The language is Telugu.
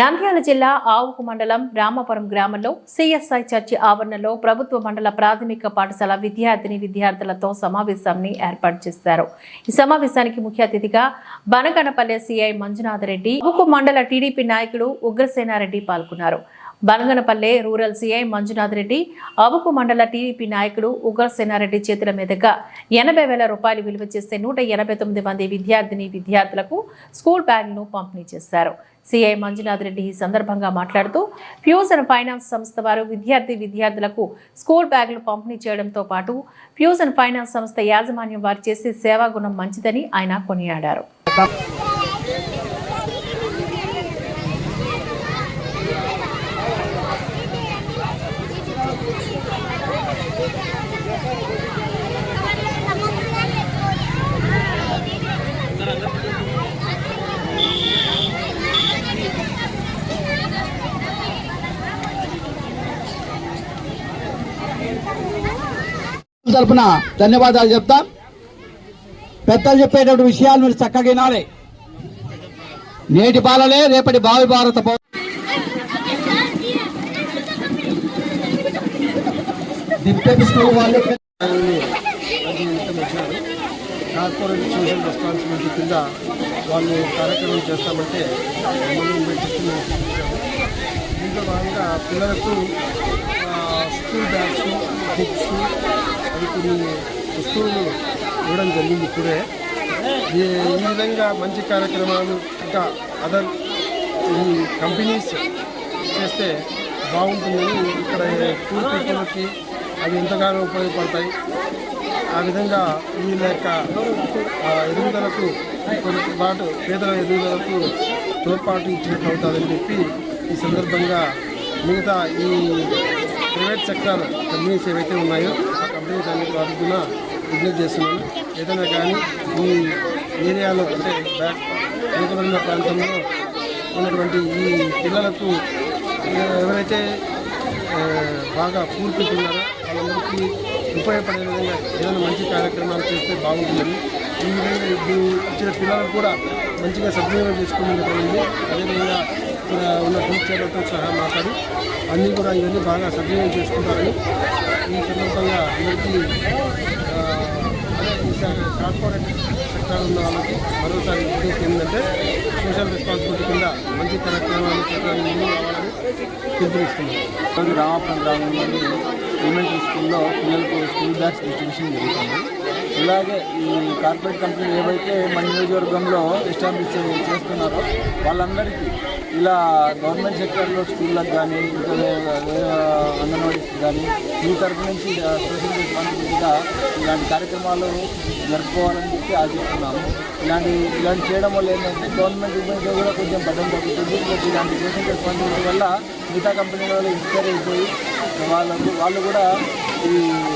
నంద్యాల జిల్లా ఆవుకు మండలం రామపురం గ్రామంలో సిఎస్ఐ చర్చి ఆవరణలో ప్రభుత్వ మండల ప్రాథమిక పాఠశాల విద్యార్థిని విద్యార్థులతో సమావేశాన్ని ఏర్పాటు చేశారు. ఈ సమావేశానికి ముఖ్య అతిథిగా బనగనపల్లె సిఐ మంజునాథరెడ్డి ఆవుకు మండల టీడీపీ నాయకుడు ఉగ్రసేనారెడ్డి పాల్గొన్నారు. బనగనపల్లె రూరల్ సిఐ మంజునాథ్ రెడ్డి అబుకు మండల టీడీపీ నాయకుడు ఉగ్రసేనారెడ్డి చేతుల మీదుగా ఎనభై వేల రూపాయలు విలువ చేసే నూట ఎనభై తొమ్మిది మంది విద్యార్థిని విద్యార్థులకు స్కూల్ బ్యాగ్ను పంపిణీ చేశారు. సిఐ మంజునాథ్ రెడ్డి ఈ సందర్భంగా మాట్లాడుతూ ఫ్యూజన్ ఫైనాన్స్ సంస్థ వారు విద్యార్థి విద్యార్థులకు స్కూల్ బ్యాగులు పంపిణీ చేయడంతో పాటు ఫ్యూజన్ ఫైనాన్స్ సంస్థ యాజమాన్యం వారు చేసే సేవా గుణం మంచిదని ఆయన కొనియాడారు. తరపున ధన్యవాదాలు చెప్తాం. పెద్దలు చెప్పేటువంటి విషయాలు మీరు చక్కగా వినాలి. నేటి బాలలే రేపటి భావి భారత కార్పొరేట్ సోషల్ రెస్పాన్సిబిలిటీ కింద వాళ్ళు కార్యక్రమం చేస్తామంటే దీంట్లో భాగంగా పిల్లలకు స్కూల్ బ్యాగ్స్ బుక్స్ అవి కొన్ని వస్తువులు ఇవ్వడం జరిగింది ఇప్పుడే ఈ విధంగా మంచి కార్యక్రమాలు ఇంకా అదర్ ఈ కంపెనీస్ చేస్తే బాగుంటుందని ఇక్కడ పూర్ పీపుల్కి అవి ఎంతగానో ఉపయోగపడతాయి ఆ విధంగా వీళ్ళ యొక్క ఎదుగుదలకు కొంచెం పాటు పేదల ఎదుగుదలకు తోడ్పాటు ఇచ్చినట్టు అవుతుందని చెప్పి ఈ సందర్భంగా మిగతా ఈ ప్రైవేట్ సెక్టార్ కంపెనీస్ ఏవైతే ఉన్నాయో ఆ కంపెనీస్ అన్నిటి వారికి కూడా విజ్ఞప్తి చేస్తున్నాను. ఏదైనా కానీ ఈ ఏరియాలో అంటే బ్యాక్ వెనుకబడిన ప్రాంతంలో ఉన్నటువంటి ఈ పిల్లలకు ఎవరైతే బాగా పూర్తిస్తున్నారో వాళ్ళందరికీ ఉపయోగపడే విధంగా ఏదైనా మంచి కార్యక్రమాలు చేస్తే బాగుంటుందని ఈ విధంగా ఇప్పుడు ఇచ్చిన పిల్లలకు కూడా మంచిగా సద్వినియోగం చేసుకోమని జరిగింది అదేవిధంగా ఇక్కడ ఉన్న టీచర్లతో సహా మాట్లాడి అన్నీ కూడా ఇవన్నీ బాగా సద్వినియోగం చేసుకుంటారని ఈ సందర్భంగా అందరికీ కార్పొరేట్ సెక్టార్ ఉన్న వాళ్ళకి మరోసారి విజ్ఞప్తి ఏంటంటే సోషల్ రెస్పాన్సిబిలిటీ కింద మంచి కార్యక్రమాలు చేయడానికి రావాలని పిలుపునిస్తున్నాం. ఈరోజు రామాపురం గ్రామంలోని ఎలిమెంటరీ స్కూల్లో పిల్లలకు స్కూల్ బ్యాగ్స్ డిస్ట్రిబ్యూషన్ జరుగుతుంది. ఇలాగే ఈ కార్పొరేట్ కంపెనీలు ఏవైతే మన నియోజకవర్గంలో ఎస్టాబ్లిష్ చేస్తున్నారో వాళ్ళందరికీ ఇలా గవర్నమెంట్ సెక్టర్లో స్కూళ్ళకు కానీ ఇంకా వే- కానీ మీ తరఫు నుంచి సోషల్ రెస్పాన్సిబిలిటీగా ఇలాంటి కార్యక్రమాలు జరుపుకోవాలని చెప్పి ఆశిస్తున్నాము. ఇలాంటి ఇలాంటి చేయడం వల్ల ఏంటంటే గవర్నమెంట్ ఉద్యోగం కూడా కొంచెం బద్దం తగ్గుతుంది ప్లస్ ఇలాంటి సోషల్ రెస్పాన్సిబిలిటీ వల్ల మిగతా కంపెనీల వాళ్ళు ఇన్స్పైర్ అయిపోయి వాళ్ళకు వాళ్ళు కూడా ఈ